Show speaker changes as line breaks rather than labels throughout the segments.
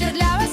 вечір для вас.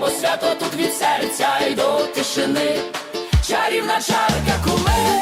Бо свято тут від серця й до тишини. Чарівна чарка куми.